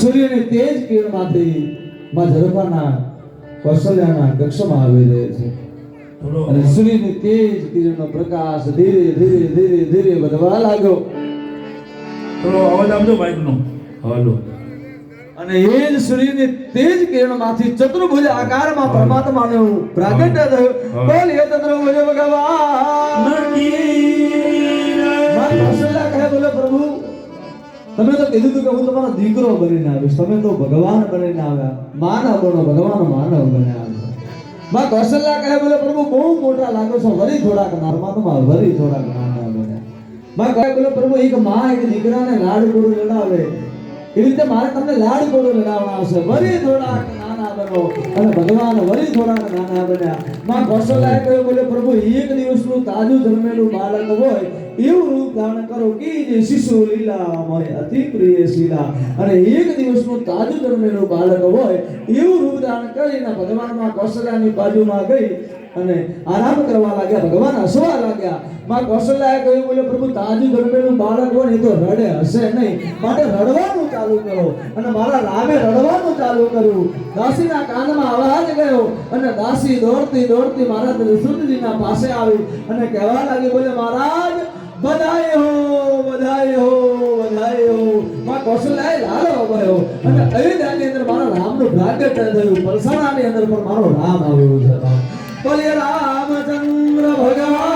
સૂર્યની તેજ કિરણમાંથી માં ઝરપાના કૌશલ્યાના કક્ષમાં આવી રહે છે. અને સૂર્યની તેજ કિરણનો પ્રકાશ ધીરે ધીરે ધીરે ધીરે વધવા લાગ્યો. થોડો અવાજ આપજો બાઈક નો હાલો. અને એ જ સૂર્યની તેજ કિરણમાંથી ચતુર્ભુજ આકારમાં પરમાત્માનું પ્રાગટ્ય થયું. બોલીએ ચતુર્ભુજ ભગવાન. તમે તો કીધું હતું કે હું તમારો દીકરો બનીને આવીશ. તમે તો ભગવાન બનીને આવ્યા. માનવ બનો, ભગવાન માનવ બન્યા માં કૌશલ્યા કહે, બોલે, પ્રભુ, બહુ મોટા લાગો છો. વરી થોડાક નારમાતમાં વરી થોડાક નાના બન્યા માં કહે, બોલે, પ્રભુ, એક માં એક દીકરાને લાડ કોડું લડાવે. એવી રીતે મારે તમને લાડ કોડું લડાવવા આવશે વરી થોડાક નાના અને ભગવાન વળી થોડાક નાના બન્યા. માં કૌશલ્યાએ કહ્યું, બોલે, પ્રભુ, એક દિવસનું તાજું જન્મેલું બાળક હોય એવું રૂપ ધારણ કરો કે જે શિશુ લીલા હોય અતિ પ્રિય શીલા. અને એક દિવસનું તાજું જન્મેલું બાળક હોય એવું રૂપ ધારણ કરીને ભગવાનમાં કૌશલ્યાની બાજુમાં ગઈ. અને આરામ કરવા લાગ્યા, ભગવાન હસવા લાગ્યા. માં કૌશલ્યાએ કહ્યું, બોલે, પ્રભુ, તાજું જન્મેલું બાળક હોય ને તો રડે હશે નહીં. માટે રડવાનું ચાલુ કરો. અને મારા રામે રડવાનું ચાલુ કર્યું. દાસીના કાનમાં અવાજ ગયો અને દાસી દોડતી દોડતી મારા ઋષુજીના પાસે આવી અને કહેવા લાગી, બોલે, મહારાજ બધાય હો બધાય હો બધાય હો. માં કૌશલ્યાએ લાલો ગયો અને અયોધ્યાની અંદર મારા રામનું પ્રાગટ્ય થયું. પલસાણાની અંદર પણ મારો રામ આવ્યો છે. બોલે રામચંદ્ર ભગવાન કી